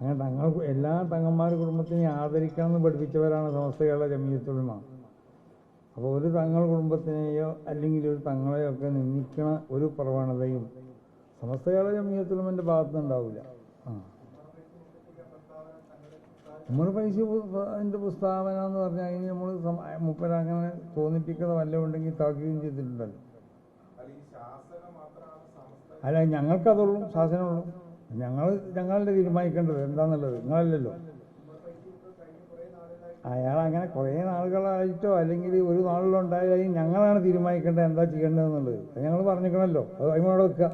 അങ്ങനെ തങ്ങൾ എല്ലാ തങ്ങന്മാർ കുടുംബത്തിനെ ആദരിക്കണം എന്ന് പഠിപ്പിച്ചവരാണ് സമസ്ത കേരള ജമീയത്തുലമ അപ്പോൾ ഒരു തങ്ങൾ കുടുംബത്തിനെയോ അല്ലെങ്കിൽ ഒരു തങ്ങളെയോ ഒക്കെ നിന്ദിക്കണ ഒരു പ്രവണതയും സമസ്ത കേരള ജമീയത്തുലമന്റെ ഭാഗത്തുനിന്നുണ്ടാവില്ല. ആ. നമ്മൾ പൈസ അതിന്റെ പ്രസ്താവന എന്ന് പറഞ്ഞാൽ അതിന് നമ്മൾ മുപ്പര അങ്ങനെ തോന്നിപ്പിക്കുന്ന വല്ലതും ഉണ്ടെങ്കിൽ താക്കുകയും ചെയ്തിട്ടുണ്ടല്ലോ. അല്ല ഞങ്ങൾക്കതുള്ളൂ ശാസനമുള്ളൂ. ഞങ്ങൾ ഞങ്ങളുടെ തീരുമാനിക്കേണ്ടത് എന്താണെന്നുള്ളത് നിങ്ങളല്ലല്ലോ. അയാൾ അങ്ങനെ കുറേ നാളുകളായിട്ടോ അല്ലെങ്കിൽ ഒരു നാളിലോ ഉണ്ടായാലും ഞങ്ങളാണ് തീരുമാനിക്കേണ്ടത് എന്താ ചെയ്യേണ്ടതെന്നുള്ളത്. അത് ഞങ്ങൾ പറഞ്ഞിരിക്കണമല്ലോ അത് അതിനോട് വെക്കുക.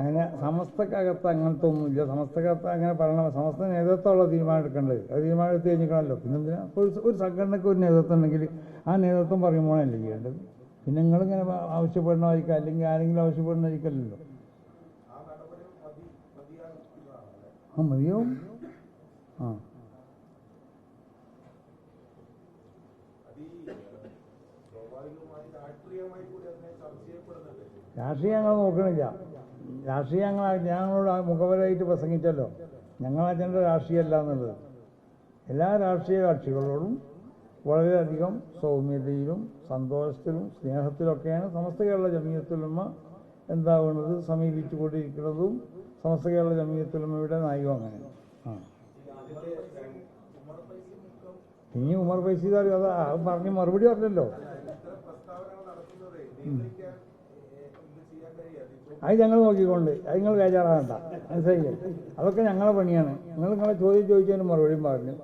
അങ്ങനെ സമസ്തക്കകത്ത് അങ്ങനത്തെ ഒന്നുമില്ല. സമസ്തക്കകത്ത് അങ്ങനെ പറയണം. സമസ്ത നേതൃത്വമുള്ള തീരുമാനം എടുക്കേണ്ടത്. അത് തീരുമാനം എടുത്ത് കഴിഞ്ഞിരിക്കണമല്ലോ. പിന്നെന്തിനാ? ഒരു സംഘടനയ്ക്ക് ഒരു നേതൃത്വം ഉണ്ടെങ്കിൽ ആ നേതൃത്വം പറയുമ്പോഴല്ലേ ചെയ്യേണ്ടത്. പിന്നെ നിങ്ങളിങ്ങനെ ആവശ്യപ്പെടണമായിരിക്കും അല്ലെങ്കിൽ ആരെങ്കിലും ആവശ്യപ്പെടണമായിരിക്കല്ലോ ആ മതിയോ? ആ. രാഷ്ട്രീയം ഞങ്ങൾ നോക്കണില്ല. രാഷ്ട്രീയം ഞങ്ങൾ ഞങ്ങളോട് മുഖപരമായിട്ട് പ്രസംഗിച്ചല്ലോ. ഞങ്ങൾ അജണ്ട രാഷ്ട്രീയമല്ല എന്നുള്ളത്. എല്ലാ രാഷ്ട്രീയ കക്ഷികളോടും വളരെയധികം സൗമ്യതയിലും സന്തോഷത്തിലും സ്നേഹത്തിലൊക്കെയാണ് സമസ്ത കേരള ജമീയത്തുലമ സമീപിച്ചു കൊണ്ടിരിക്കുന്നതും സമസ്ത കേരള ജമീയത്തുലമയുടെ നായികം അങ്ങനെ. ആ. ഇനി ഉമർ ഫൈസീദാർ അത് പറഞ്ഞ് മറുപടി പറഞ്ഞല്ലോ. അത് ഞങ്ങൾ നോക്കിക്കൊണ്ട് അത് നിങ്ങൾ ബേജാറാകണ്ട മനസ്സിലായില്ലേ? അതൊക്കെ ഞങ്ങളെ പണിയാണ്. നിങ്ങൾ നിങ്ങളെ ചോദ്യം ചോദിച്ചതിന് മറുപടിയും പറഞ്ഞു.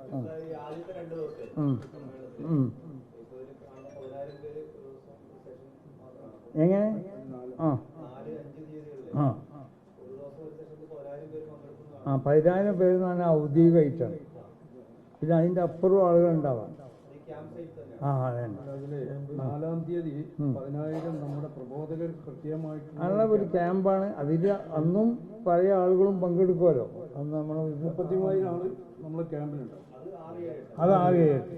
എങ്ങനെ? ആ. ആ. ആ പതിനായിരം പേര് എന്ന് പറഞ്ഞാൽ ഔദ്യോഗികമായിട്ടാണ് പിന്നെ അതിന്റെ അപ്പുറം ആളുകൾ ഉണ്ടാവാം. ആ അതെ നാലാം തീയതി. പതിനായിരം നമ്മുടെ പ്രബോധകർ കൃത്യമായിട്ട് ഒരു ക്യാമ്പാണ്. അതിൽ അന്നും പഴയ ആളുകളും പങ്കെടുക്കുമല്ലോ. അന്ന് നമ്മൾ മുപ്പത്തിമൂവായിരം ആൾ നമ്മളെ ക്യാമ്പിലുണ്ട്. അത് എട്ട്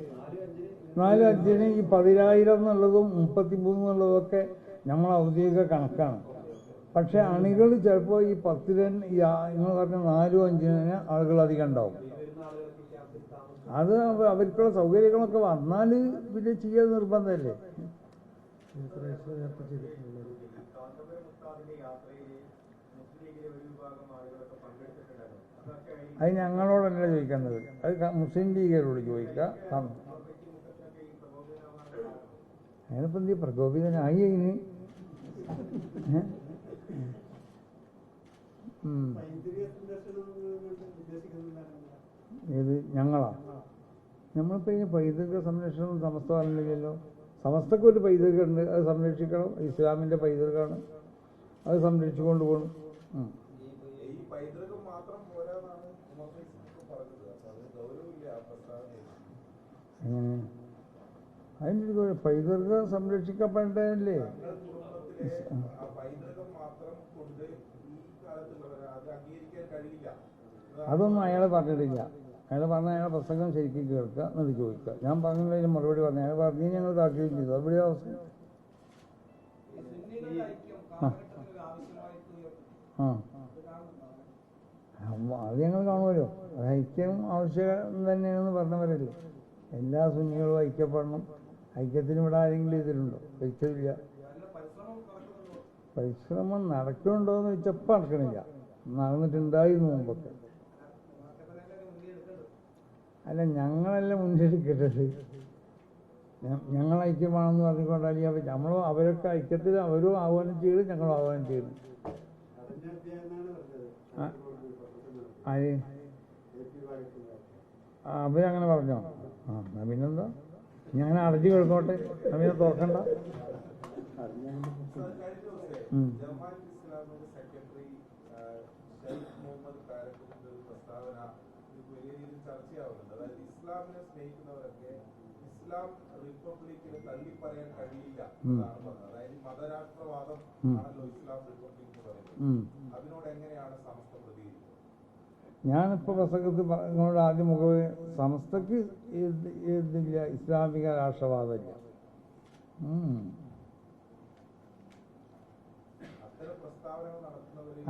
നാല് അഞ്ചിന് ഈ പതിനായിരം എന്നുള്ളതും മുപ്പത്തിമൂന്ന് എന്നുള്ളതൊക്കെ നമ്മൾ ഔദ്യോഗിക കണക്കാണ്. പക്ഷേ അണികൾ ചിലപ്പോൾ ഈ പത്തിന് ഈ നിങ്ങൾ പറഞ്ഞ നാലും അഞ്ചിന് ആളുകൾ അധികം ഉണ്ടാവും. അത് അവ- അവർക്കുള്ള സൗകര്യങ്ങളൊക്കെ വന്നാൽ പിന്നെ ചെയ്യാൻ നിർബന്ധമല്ലേ അത് ഞങ്ങളോടല്ല ചോദിക്കേണ്ടത്. അത് മുസ്ലിം ലീഗരോട് ചോദിക്കുക അതിനിപ്പോൾ എന്ത് പ്രകോപിതനായി ഇനി. ഏത്? ഞങ്ങളാ? നമ്മളിപ്പോൾ ഈ പൈതൃക സംരക്ഷണം സമസ്തമല്ലല്ലോ സമസ്തക്ക് ഒരു പൈതൃകം ഉണ്ട് അത് സംരക്ഷിക്കണം. ഇസ്ലാമിന്റെ പൈതൃകമാണ്. അത് സംരക്ഷിച്ചുകൊണ്ട് പോകണം എങ്ങനെ? അതിന്റെ ഒരു കുഴപ്പം. പൈതൃകം അംഗീകരിക്കാൻ കഴിയില്ല അതൊന്നും അയാൾ പറഞ്ഞിട്ടില്ല. അയാൾ പറഞ്ഞ അയാളെ പ്രസംഗം ശരിക്കും കേൾക്കുക എന്നിട്ട് ചോദിക്കുക. ഞാൻ പറഞ്ഞതിന് മറുപടി പറഞ്ഞു. അയാൾ പറഞ്ഞു ഞങ്ങൾ താക്കുകയും ചെയ്തു. അവിടെ അവസ്ഥ? അത് ഞങ്ങൾ കാണുമല്ലോ. അത് ഐക്യം ആവശ്യം തന്നെയാണെന്ന് പറഞ്ഞവരല്ലേ. എല്ലാ സുന്നികളും ഐക്യപ്പെടണം. ഐക്യത്തിന് ഇവിടെ ആരെങ്കിലും ഇതിലുണ്ടോ? ഒരിക്കലില്ല പരിശ്രമം നടക്കുന്നുണ്ടോ എന്ന് വെച്ചാൽ ഇപ്പം നടക്കണില്ല. നടന്നിട്ടുണ്ടായിരുന്നു മുമ്പൊക്കെ. അല്ല ഞങ്ങളല്ല മുൻകരുക്കേണ്ടത് ഞങ്ങൾ ഐക്യമാണെന്ന് പറഞ്ഞുകൊണ്ടാണ് അവർ നമ്മളും അവരൊക്കെ ഐക്യത്തിൽ അവരും ആഹ്വാനം ചെയ്ത് ഞങ്ങളും ആഹ്വാനം ചെയ്യുന്നു. അവരങ്ങനെ പറഞ്ഞോ? ആ എന്നാ പിന്നെന്താ? ഞാൻ അടച്ചു കിടന്നോട്ടെ സമയം തുറക്കണ്ട ഇസ്ലാമിനെ സ്നേഹിക്കുന്നവരൊക്കെ ഇസ്ലാം റിപ്പബ്ലിക്കിനെ തള്ളിപ്പറയാൻ കഴിയില്ല അതായത് മതരാഷ്ട്രവാദം ആണല്ലോ ഇസ്ലാം റിപ്പബ്ലിക് എന്ന് പറയുന്നത്. ഉം. അതിനോട് എങ്ങനെയാണ് ഞാനിപ്പോൾ പ്രസംഗത്തിൽ പറഞ്ഞുകൊണ്ട് ആദ്യം മുഖവേ സമസ്തക്ക് ഇതില്ല ഇസ്ലാമിക രാഷ്ട്രവാദമില്ല.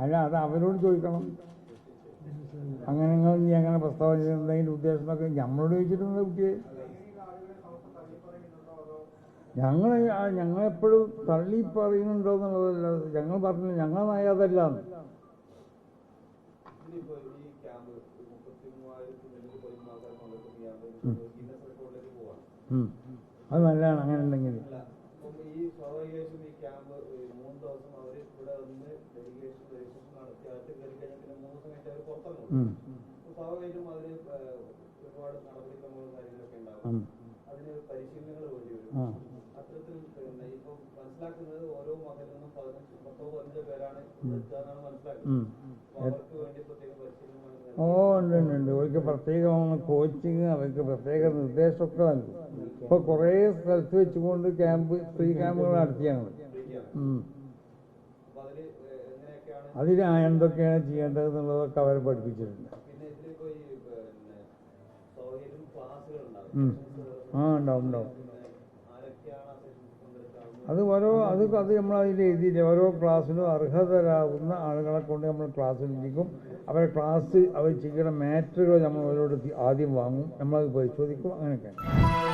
അല്ല അത് അവരോട് ചോദിക്കണം. അങ്ങനെ നിങ്ങൾ നീ അങ്ങനെ പ്രസ്താവന ചെയ്യുന്നതിന്റെ ഉദ്ദേശമൊക്കെ ഞമ്മളോട് ചോദിച്ചിട്ടുണ്ട് കുട്ടിയെ? ഞങ്ങൾ ഞങ്ങളെപ്പോഴും തള്ളി പറയുന്നുണ്ടോ എന്നുള്ളതല്ല ഞങ്ങൾ പറഞ്ഞില്ല ഞങ്ങൾ നയാതല്ല അത് നല്ലതാണ് അങ്ങനെ ഉണ്ടെങ്കിൽ. മനസ്സിലാക്കുന്നത് ഓരോ മകനിൽ നിന്നും പതിനഞ്ച് പത്തോ പതിനഞ്ചോ പേരാണ് ഇവിടെ എത്തുകയെന്നാണ് മനസ്സിലാക്കുന്നത്. ഓ ഉണ്ട് ഉണ്ട് ഉണ്ട്. അവർക്ക് പ്രത്യേകമാണ് കോച്ചിങ് അവർക്ക് പ്രത്യേക നിർദ്ദേശമൊക്കെ നൽകും. ഇപ്പൊ കുറേ സ്ഥലത്ത് വെച്ചുകൊണ്ട് ക്യാമ്പ് ഫ്രീ ക്യാമ്പുകൾ നടത്തിയാണ്. ഏഹ്, എന്തൊക്കെയാണ് ചെയ്യേണ്ടത് എന്നുള്ളതൊക്കെ അവരെ പഠിപ്പിച്ചിട്ടുണ്ട്. ആ ഉണ്ടാവും ഉണ്ടാവും പിന്നെ ആരൊക്കെയാണ് ആ സെഷനിൽ പങ്കെടുക്കാവുന്നത് അത് ഓരോ അത് അത് നമ്മൾ അതിൽ എഴുതിയിട്ട് ഓരോ ക്ലാസ്സിലും അർഹതരാകുന്ന ആളുകളെ കൊണ്ട് നമ്മൾ ക്ലാസ്സിലിരിക്കും അവരെ ക്ലാസ് അവർ ചെയ്യുന്ന മാറ്ററുകൾ നമ്മൾ അവരോട് ആദ്യം വാങ്ങും. നമ്മളത് പരിശോധിക്കും. അങ്ങനെയൊക്കെയാണ്